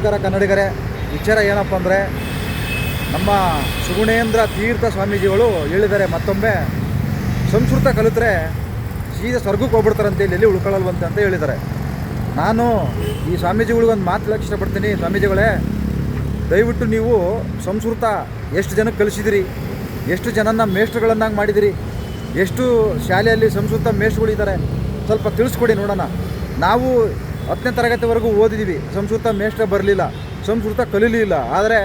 ನಮಸ್ಕಾರ ಕನ್ನಡಿಗರೇ. ವಿಚಾರ ಏನಪ್ಪ ಅಂದರೆ, ನಮ್ಮ ಸುಗುಣೇಂದ್ರ ತೀರ್ಥ ಸ್ವಾಮೀಜಿಗಳು ಹೇಳಿದ್ದಾರೆ ಮತ್ತೊಮ್ಮೆ, ಸಂಸ್ಕೃತ ಕಲಿತರೆ ಸೀದ ಸ್ವರ್ಗಕ್ಕೆ ಹೋಗ್ಬಿಡ್ತಾರಂತೆ, ಇಲ್ಲಿ ಎಲ್ಲಿ ಉಳ್ಕೊಳ್ಳಲ್ವಂತೆ ಅಂತ ಹೇಳಿದ್ದಾರೆ. ನಾನು ಈ ಸ್ವಾಮೀಜಿಗಳಿಗೊಂದು ಮಾತು ಹೇಳಕ್ಕೆ ಸ್ವಾಮೀಜಿಗಳೇ, ದಯವಿಟ್ಟು ನೀವು ಸಂಸ್ಕೃತ ಎಷ್ಟು ಜನಕ್ಕೆ ಕಲಿಸಿದಿರಿ, ಎಷ್ಟು ಜನನ ಮೇಷ್ಟ್ರುಗಳನ್ನಾಗಿ ಮಾಡಿದಿರಿ, ಎಷ್ಟು ಶಾಲೆಯಲ್ಲಿ ಸಂಸ್ಕೃತ ಮೇಷ್ಟ್ರುಗಳಿದ್ದಾರೆ, ಸ್ವಲ್ಪ ತಿಳಿಸ್ಕೊಡಿ ನೋಡೋಣ. ನಾವು ಹತ್ತನೇ ತರಗತಿವರೆಗೂ ಓದಿದ್ದೀವಿ ಸಂಸ್ಕೃತ ಮೇಷ್ಟ್ರೆ ಬರಲಿಲ್ಲ. ಸಂಸ್ಕೃತ ಕಲೀಲಿಲ್ಲ. ಆದರೆ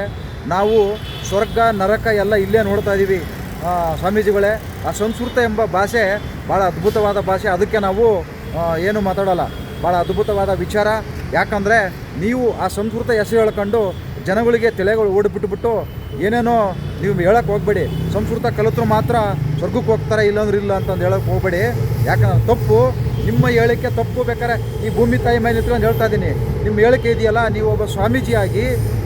ನಾವು ಸ್ವರ್ಗ, ನರಕ ಎಲ್ಲ ಇಲ್ಲೇ ನೋಡ್ತಾ ಇದ್ದೀವಿ ಸ್ವಾಮೀಜಿಗಳೇ, ಆ ಸಂಸ್ಕೃತ ಎಂಬ ಭಾಷೆ ಭಾಳ ಅದ್ಭುತವಾದ ಭಾಷೆ. ಅದಕ್ಕೆ ನಾವು ಏನು ಮಾತಾಡೋಲ್ಲ. ಭಾಳ ಅದ್ಭುತವಾದ ವಿಚಾರ. ಯಾಕಂದರೆ ನೀವು ಆ ಸಂಸ್ಕೃತ ಹೆಸರು ಹೇಳ್ಕೊಂಡು ಜನಗಳಿಗೆ ತಲೆಗಳು ಓಡಿಬಿಟ್ಬಿಟ್ಟು ಏನೇನೋ ನೀವು ಹೇಳಕ್ಕೆ ಹೋಗಬೇಡಿ. ಸಂಸ್ಕೃತ ಕಲಿತರು ಮಾತ್ರ ಸ್ವರ್ಗಕ್ಕೆ ಹೋಗ್ತಾರೆ ಇಲ್ಲಾಂದ್ರೆ ಇಲ್ಲ ಅಂತಂದು ಹೇಳಕ್ಕೆ ಹೋಗಬೇಡಿ. ಯಾಕಂದ್ರೆ ತಪ್ಪು. ನಿಮ್ಮ ಹೇಳಿಕೆ ತಪ್ಪು ಬೇಕಾದ್ರೆ ಈ ಭೂಮಿ ತಾಯಿ ಮೇಲೆ ನಿಂತ್ಕೊಂಡು ಹೇಳ್ತಾ ಇದ್ದೀನಿ. ನಿಮ್ಮ ಹೇಳಿಕೆ ಇದೆಯಲ್ಲ, ನೀವು ಒಬ್ಬ ಸ್ವಾಮೀಜಿಯಾಗಿ,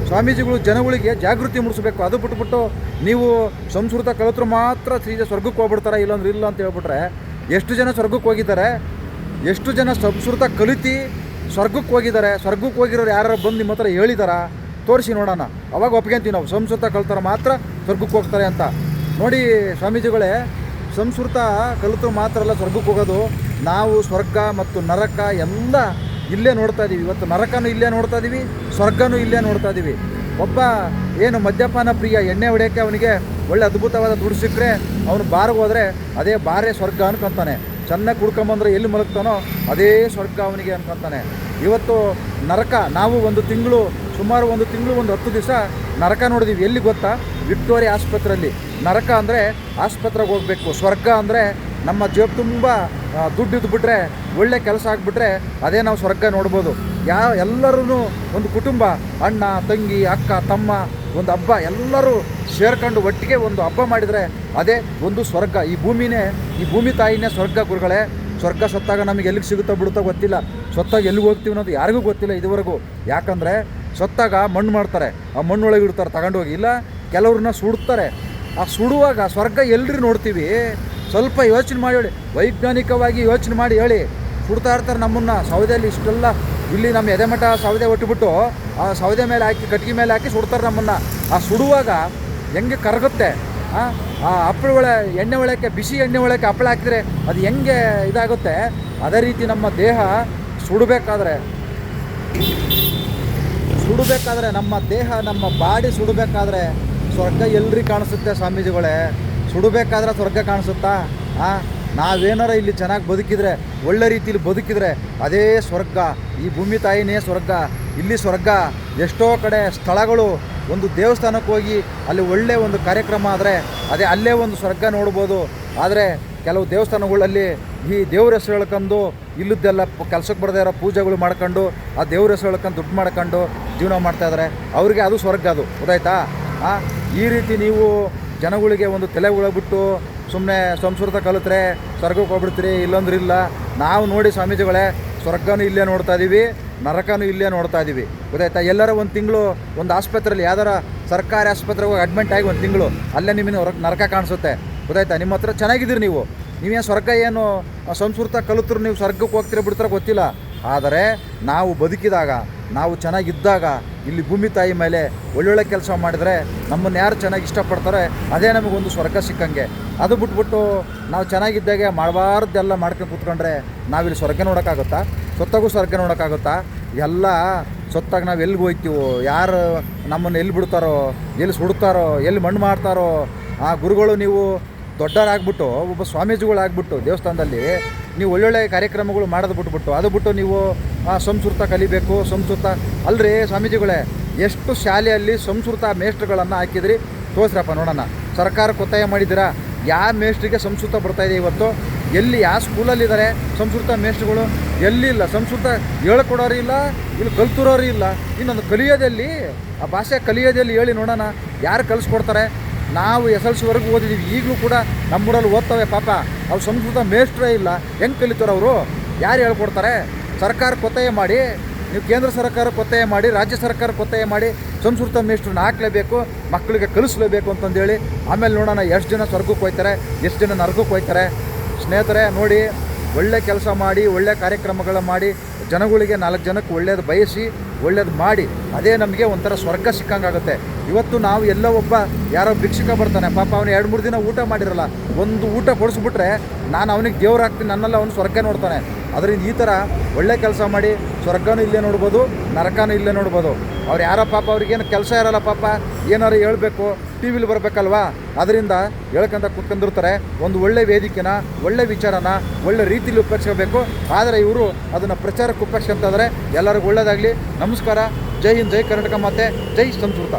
ಸ್ವಾಮೀಜಿಗಳು ಜನಗಳಿಗೆ ಜಾಗೃತಿ ಮೂಡಿಸ್ಬೇಕು. ಅದು ಬಿಟ್ಬಿಟ್ಟು ನೀವು ಸಂಸ್ಕೃತ ಕಲಿತರು ಮಾತ್ರ ಸೀಜೆ ಸ್ವರ್ಗಕ್ಕೆ ಹೋಗ್ಬಿಡ್ತಾರೆ ಇಲ್ಲಾಂದ್ರೆ ಇಲ್ಲ ಅಂತ ಹೇಳ್ಬಿಟ್ರೆ, ಎಷ್ಟು ಜನ ಸ್ವರ್ಗಕ್ಕೆ ಹೋಗಿದ್ದಾರೆ? ಎಷ್ಟು ಜನ ಸಂಸ್ಕೃತ ಕಲಿತಿ ಸ್ವರ್ಗಕ್ಕೆ ಹೋಗಿದ್ದಾರೆ? ಸ್ವರ್ಗಕ್ಕೆ ಹೋಗಿರೋರು ಯಾರು ಬಂದು ನಿಮ್ಮ ಹತ್ರ ಹೇಳಿದಾರ? ತೋರಿಸಿ ನೋಡೋಣ. ಅವಾಗ ಒಪ್ಕೊಂತೀವಿ ನಾವು. ಸಂಸ್ಕೃತ ಕಲ್ತಾರ ಮಾತ್ರ ಸ್ವರ್ಗಕ್ಕೆ ಹೋಗ್ತಾರೆ ಅಂತ. ನೋಡಿ ಸ್ವಾಮೀಜಿಗಳೇ, ಸಂಸ್ಕೃತ ಕಲಿತರು ಮಾತ್ರ ಅಲ್ಲ ಸ್ವರ್ಗಕ್ಕೆ ಹೋಗೋದು. ನಾವು ಸ್ವರ್ಗ ಮತ್ತು ನರಕ ಎಲ್ಲ ಇಲ್ಲೇ ನೋಡ್ತಾ ಇದ್ದೀವಿ ಇವತ್ತು ನರಕನೂ ಇಲ್ಲೇ ನೋಡ್ತಾ ಇದ್ದೀವಿ ಸ್ವರ್ಗನೂ ಇಲ್ಲೇ ನೋಡ್ತಾ ಇದ್ದೀವಿ ಒಬ್ಬ ಏನು ಮದ್ಯಪಾನ ಪ್ರಿಯ ಎಣ್ಣೆ ಹೊಡೆಯೋಕ್ಕೆ ಅವನಿಗೆ ಒಳ್ಳೆ ಅದ್ಭುತವಾದ ದುಡ್ಡು ಸಿಕ್ಕರೆ ಅವನು ಬಾರ್ಗೆ ಹೋದರೆ ಅದೇ ಬಾರೇ ಸ್ವರ್ಗ ಅನ್ಕೊಂತಾನೆ. ಚೆನ್ನಾಗಿ ಕುಡ್ಕೊಂಬಂದ್ರೆ ಎಲ್ಲಿ ಮಲಗ್ತಾನೋ ಅದೇ ಸ್ವರ್ಗ ಅವನಿಗೆ ಅನ್ಕೊಂತಾನೆ. ಇವತ್ತು ನರಕ, ನಾವು ಒಂದು ತಿಂಗಳು, ಸುಮಾರು ಒಂದು ತಿಂಗಳು, ಒಂದು ಹತ್ತು ದಿವಸ ನರಕ ನೋಡಿದ್ದೀವಿ ಎಲ್ಲಿ ಗೊತ್ತಾ? ವಿಕ್ಟೋರಿಯಾ ಆಸ್ಪತ್ರೆಯಲ್ಲಿ. ನರಕ ಅಂದರೆ ಆಸ್ಪತ್ರೆಗೆ ಹೋಗಬೇಕು. ಸ್ವರ್ಗ ಅಂದರೆ ನಮ್ಮ ಜೇಬು ತುಂಬ ದುಡ್ಡು ಇದ್ಬಿಟ್ರೆ, ಒಳ್ಳೆ ಕೆಲಸ ಆಗಿಬಿಟ್ರೆ ಅದೇ ನಾವು ಸ್ವರ್ಗ ನೋಡ್ಬೋದು. ಯಾವ ಎಲ್ಲರೂ ಒಂದು ಕುಟುಂಬ, ಅಣ್ಣ, ತಂಗಿ, ಅಕ್ಕ, ತಮ್ಮ, ಒಂದು ಹಬ್ಬ, ಎಲ್ಲರೂ ಸೇರ್ಕೊಂಡು ಒಟ್ಟಿಗೆ ಒಂದು ಹಬ್ಬ ಮಾಡಿದರೆ ಅದೇ ಒಂದು ಸ್ವರ್ಗ. ಈ ಭೂಮಿನೇ, ಈ ಭೂಮಿ ತಾಯಿನೇ ಸ್ವರ್ಗ ಗುರುಗಳೇ. ಸ್ವರ್ಗ ಸತ್ತಾಗ ನಮಗೆ ಎಲ್ಲಿಗೆ ಸಿಗುತ್ತೋ ಬಿಡುತ್ತೋ ಗೊತ್ತಿಲ್ಲ. ಸತ್ತಾಗ ಎಲ್ಲಿಗೆ ಹೋಗ್ತೀವಿ ಅನ್ನೋದು ಯಾರಿಗೂ ಗೊತ್ತಿಲ್ಲ ಇದುವರೆಗೂ. ಯಾಕಂದರೆ ಸತ್ತಾಗ ಮಣ್ಣು ಮಾಡ್ತಾರೆ. ಆ ಮಣ್ಣೊಳಗೆ ಇಡ್ತಾರೆ, ತಗೊಂಡೋಗಿ. ಇಲ್ಲ, ಕೆಲವ್ರನ್ನ ಸುಡ್ತಾರೆ. ಆ ಸುಡುವಾಗ ಸ್ವರ್ಗ ಎಲ್ಲರೂ ನೋಡ್ತೀವಿ. ಸ್ವಲ್ಪ ಯೋಚನೆ ಮಾಡಿ ಹೇಳಿ. ವೈಜ್ಞಾನಿಕವಾಗಿ ಯೋಚನೆ ಮಾಡಿ ಹೇಳಿ. ಸುಡ್ತಾ ಇರ್ತಾರೆ ನಮ್ಮನ್ನು. ಸೌದೆಯಲ್ಲಿ ಇಷ್ಟೆಲ್ಲ ಇಲ್ಲಿ ನಮ್ಮ ಎದೆಮಠ ಸೌದೆ ಒಟ್ಟುಬಿಟ್ಟು ಆ ಸೌದೆ ಮೇಲೆ ಹಾಕಿ ಕಟ್ಟಿಗೆ ಮೇಲೆ ಹಾಕಿ ಸುಡ್ತಾರೆ ನಮ್ಮನ್ನು. ಆ ಸುಡುವಾಗ ಹೆಂಗೆ ಕರಗುತ್ತೆ, ಆ ಹಪ್ಪಳ ಒಳ, ಎಣ್ಣೆ ಒಳಕ್ಕೆ, ಬಿಸಿ ಎಣ್ಣೆ ಒಳಕ್ಕೆ ಹಪ್ಪಳ ಹಾಕಿದ್ರೆ ಅದು ಹೆಂಗೆ ಇದಾಗುತ್ತೆ? ಅದೇ ರೀತಿ ನಮ್ಮ ದೇಹ ಸುಡಬೇಕಾದ್ರೆ ಸುಡಬೇಕಾದ್ರೆ ನಮ್ಮ ದೇಹ ನಮ್ಮ ಬಾಡಿ ಸುಡಬೇಕಾದ್ರೆ ಸ್ವರ್ಗ ಎಲ್ರಿ ಕಾಣಿಸುತ್ತೆ ಸ್ವಾಮೀಜಿಗಳೇ. ಸುಡಬೇಕಾದ್ರೆ ಸ್ವರ್ಗ ಕಾಣಿಸುತ್ತಾ? ಆ? ನಾವೇನಾರ ಇಲ್ಲಿ ಚೆನ್ನಾಗಿ ಬದುಕಿದ್ರೆ, ಒಳ್ಳೆ ರೀತಿಲಿ ಬದುಕಿದ್ರೆ ಅದೇ ಸ್ವರ್ಗ. ಈ ಭೂಮಿ ತಾಯಿನೇ ಸ್ವರ್ಗ. ಇಲ್ಲಿ ಸ್ವರ್ಗ. ಎಷ್ಟೋ ಕಡೆ ಸ್ಥಳಗಳು ಒಂದು ದೇವಸ್ಥಾನಕ್ಕೆ ಹೋಗಿ ಅಲ್ಲಿ ಒಳ್ಳೆ ಒಂದು ಕಾರ್ಯಕ್ರಮ ಆದರೆ ಅದೇ ಅಲ್ಲೇ ಒಂದು ಸ್ವರ್ಗ ನೋಡ್ಬೋದು. ಆದರೆ ಕೆಲವು ದೇವಸ್ಥಾನಗಳಲ್ಲಿ ಈ ದೇವ್ರ ಹೆಸರು ಹೇಳ್ಕೊಂಡು ಇಲ್ಲದ್ದೆಲ್ಲ ಕೆಲಸಕ್ಕೆ ಬರದೇ ಇರೋ ಪೂಜೆಗಳು ಮಾಡ್ಕೊಂಡು ಆ ದೇವ್ರ ಹೆಸರು ಹೇಳ್ಕೊಂಡು ದುಡ್ಡು ಮಾಡ್ಕೊಂಡು ಜೀವನ ಮಾಡ್ತಾಯಿದ್ದಾರೆ ಅವರಿಗೆ ಅದು ಸ್ವರ್ಗ ಅದು. ಗೊತ್ತಾಯ್ತಾ? ಈ ರೀತಿ ನೀವು ಜನಗಳಿಗೆ ಒಂದು ತಲೆ ಉಳಬಿಟ್ಟು ಸುಮ್ಮನೆ ಸಂಸ್ಕೃತ ಕಲಿತ್ರೆ ಸ್ವರ್ಗಕ್ಕೆ ಹೋಗ್ಬಿಡ್ತೀರಿ, ಇಲ್ಲೊಂದ್ರೆ ಇಲ್ಲ. ನಾವು ನೋಡಿ ಸ್ವಾಮೀಜಿಗಳೇ, ಸ್ವರ್ಗನೂ ಇಲ್ಲೇ ನೋಡ್ತಾ ಇದ್ದೀವಿ ನರಕನೂ ಇಲ್ಲೇ ನೋಡ್ತಾ ಇದ್ದೀವಿ ಗೊತ್ತಾಯ್ತಾ? ಎಲ್ಲರ ಒಂದು ತಿಂಗಳು ಒಂದು ಆಸ್ಪತ್ರೆಯಲ್ಲಿ ಯಾವ್ದಾರ ಸರ್ಕಾರಿ ಆಸ್ಪತ್ರೆಗೆ ಹೋಗಿ ಅಡ್ಮಿಂಟ್ ಆಗಿ ಒಂದು ತಿಂಗಳು, ಅಲ್ಲೇ ನಿಮಗೆ ನರಕ ಕಾಣಿಸುತ್ತೆ. ಗೊತ್ತಾಯ್ತಾ? ನಿಮ್ಮ ಹತ್ರ ಚೆನ್ನಾಗಿದ್ದೀರಿ ನೀವು. ನೀವೇನು ಸ್ವರ್ಗ ಏನು, ಸಂಸ್ಕೃತ ಕಲಿತರು ನೀವು ಸ್ವರ್ಗಕ್ಕೆ ಹೋಗ್ತೀರ ಬಿಡ್ತಾರೆ ಗೊತ್ತಿಲ್ಲ. ಆದರೆ ನಾವು ಬದುಕಿದಾಗ ನಾವು ಚೆನ್ನಾಗಿದ್ದಾಗ ಇಲ್ಲಿ ಭೂಮಿ ತಾಯಿ ಮೇಲೆ ಒಳ್ಳೊಳ್ಳೆ ಕೆಲಸ ಮಾಡಿದರೆ ನಮ್ಮನ್ನು ಯಾರು ಚೆನ್ನಾಗಿ ಇಷ್ಟಪಡ್ತಾರೆ, ಅದೇ ನಮಗೊಂದು ಸ್ವರ್ಗ ಸಿಕ್ಕಂಗೆ. ಅದು ಬಿಟ್ಬಿಟ್ಟು ನಾವು ಚೆನ್ನಾಗಿದ್ದಾಗೆ ಮಾಡಬಾರ್ದೆಲ್ಲ ಮಾಡ್ಕೊಂಡು ಕೂತ್ಕೊಂಡ್ರೆ ನಾವಿಲ್ಲಿ ಸ್ವರ್ಗ ನೋಡೋಕ್ಕಾಗುತ್ತಾ? ಸೊತ್ತಾಗೂ ಸ್ವರ್ಗ ನೋಡೋಕ್ಕಾಗುತ್ತಾ? ಎಲ್ಲ ಸೊತ್ತಾಗ ನಾವು ಎಲ್ಲಿಗೆ ಹೋಗ್ತೀವೋ ಯಾರು ನಮ್ಮನ್ನು ಎಲ್ಲಿ ಬಿಡ್ತಾರೋ, ಎಲ್ಲಿ ಸುಡ್ತಾರೋ, ಎಲ್ಲಿ ಮಣ್ಣು ಮಾಡ್ತಾರೋ, ಆ ಗುರುಗಳು ನೀವು ದೊಡ್ಡವರಾಗ್ಬಿಟ್ಟು, ಒಬ್ಬ ಸ್ವಾಮೀಜಿಗಳಾಗ್ಬಿಟ್ಟು ದೇವಸ್ಥಾನದಲ್ಲಿ ನೀವು ಒಳ್ಳೊಳ್ಳೆ ಕಾರ್ಯಕ್ರಮಗಳು ಮಾಡೋದು ಬಿಟ್ಬಿಟ್ಟು, ಅದು ಬಿಟ್ಟು ನೀವು ಸಂಸ್ಕೃತ ಕಲಿಬೇಕು, ಸಂಸ್ಕೃತ ಅಲ್ಲರಿ ಸ್ವಾಮೀಜಿಗಳೇ, ಎಷ್ಟು ಶಾಲೆಯಲ್ಲಿ ಸಂಸ್ಕೃತ ಮೇಷ್ಟ್ರುಗಳನ್ನು ಹಾಕಿದ್ರಿ? ತೋರಿಸ್ರಪ್ಪ ನೋಡೋಣ. ಸರ್ಕಾರ ಕೊತ್ತಾಯ ಮಾಡಿದ್ದೀರಾ? ಯಾವ ಮೇಷ್ಟ್ರಿಗೆ ಸಂಸ್ಕೃತ ಬರ್ತಾಯಿದೆ ಇವತ್ತು? ಎಲ್ಲಿ ಯಾವ ಸ್ಕೂಲಲ್ಲಿದ್ದಾರೆ ಸಂಸ್ಕೃತ ಮೇಷ್ಟ್ರುಗಳು? ಎಲ್ಲಿಲ್ಲ ಸಂಸ್ಕೃತ ಹೇಳ್ಕೊಡೋರು ಇಲ್ಲ, ಇಲ್ಲಿ ಕಲ್ತಿರೋರು ಇಲ್ಲ. ಇನ್ನೊಂದು ಕಲಿಯೋದಲ್ಲಿ ಆ ಭಾಷೆ ಕಲಿಯೋದಲ್ಲಿ ಹೇಳಿ ನೋಡೋಣ. ಯಾರು ಕಲಿಸ್ಕೊಡ್ತಾರೆ? ನಾವು ಎಸ್ ಎಲ್ ಸಿವರೆಗೂ ಓದಿದ್ದೀವಿ ಈಗಲೂ ಕೂಡ ನಮ್ಮೂರಲ್ಲಿ ಓದ್ತವೆ ಪಾಪ. ಅವ್ರು ಸಂಸ್ಕೃತ ಮೇಷ್ಟ್ರೇ ಇಲ್ಲ. ಹೆಂಗೆ ಕಲಿತಾರೆ ಅವರು ಯಾರು ಹೇಳ್ಕೊಡ್ತಾರೆ? ಸರ್ಕಾರಕ್ಕೆ ಒತ್ತಾಯ ಮಾಡಿ, ನೀವು ಕೇಂದ್ರ ಸರ್ಕಾರ ಒತ್ತಾಯ ಮಾಡಿ, ರಾಜ್ಯ ಸರ್ಕಾರ ಒತ್ತಾಯ ಮಾಡಿ ಸಂಸ್ಕೃತ ಮೇಷ್ಟ್ರನ್ನ ಹಾಕ್ಲೇಬೇಕು, ಮಕ್ಕಳಿಗೆ ಕಲಿಸ್ಲೇಬೇಕು ಅಂತಂದೇಳಿ, ಆಮೇಲೆ ನೋಡೋಣ ಎಷ್ಟು ಜನ ಸ್ವರ್ಗಕ್ಕೆ ಹೋಗ್ತಾರೆ ಎಷ್ಟು ಜನ ನರಕಕ್ಕೆ ಹೋಗ್ತಾರೆ ಸ್ನೇಹಿತರೆ, ನೋಡಿ, ಒಳ್ಳೆ ಕೆಲಸ ಮಾಡಿ, ಒಳ್ಳೆ ಕಾರ್ಯಕ್ರಮಗಳ ಮಾಡಿ, ಜನಗಳಿಗೆ ನಾಲ್ಕು ಜನಕ್ಕೆ ಒಳ್ಳೇದು ಬಯಸಿ, ಒಳ್ಳೇದು ಮಾಡಿ, ಅದೇ ನಮಗೆ ಒಂಥರ ಸ್ವರ್ಗ ಸಿಕ್ಕಂಗಾಗುತ್ತೆ. ಇವತ್ತು ನಾವು ಎಲ್ಲ ಒಬ್ಬ ಯಾರೋ ಭಿಕ್ಷಕ ಬರ್ತಾನೆ, ಪಾಪ ಅವನು ಎರಡು ಮೂರು ದಿನ ಊಟ ಮಾಡಿರಲ್ಲ, ಒಂದು ಊಟ ಕೊಡಿಸ್ಬಿಟ್ರೆ ನಾನು ಅವನಿಗೆ ದೇವ್ರು ಹಾಕ್ತೀನಿ, ನನ್ನಲ್ಲಿ ಅವನು ಸ್ವರ್ಗ ನೋಡ್ತಾನೆ. ಅದರಿಂದ ಈ ಥರ ಒಳ್ಳೆ ಕೆಲಸ ಮಾಡಿ ಸ್ವರ್ಗನೂ ಇಲ್ಲೇ ನೋಡ್ಬೋದು, ನರಕನೂ ಇಲ್ಲೇ ನೋಡ್ಬೋದು. ಅವ್ರು ಯಾರೋ ಪಾಪ ಅವ್ರಿಗೇನು ಕೆಲಸ ಇರಲ್ಲ ಪಾಪ, ಏನಾರು ಹೇಳಬೇಕು, ಟಿ ವಿಲಿ ಬರಬೇಕಲ್ವಾ? ಅದರಿಂದ ಹೇಳ್ಕೊಂತ ಕುತ್ಕೊಂಡಿರ್ತಾರೆ, ಒಂದು ಒಳ್ಳೆ ವೇದಿಕೆನ, ಒಳ್ಳೆ ವಿಚಾರನ, ಒಳ್ಳೆ ರೀತಿಲಿ ಉಪಯೋಗಿಸ್ಕೋಬೇಕು. ಆದರೆ ಇವರು ಅದನ್ನು ಪ್ರಚಾರಕ್ಕೆ ಉಪಯೋಗಿಸ್ಕೊಂತಾದರೆ ಎಲ್ಲರಿಗೂ ಒಳ್ಳೆಯದಾಗಲಿ ನಮಸ್ಕಾರ. ಜೈ ಹಿಂದ್, ಜೈ ಕರ್ನಾಟಕ ಮಾತೆ, ಜೈ ಸಂಸ್ಕೃತ.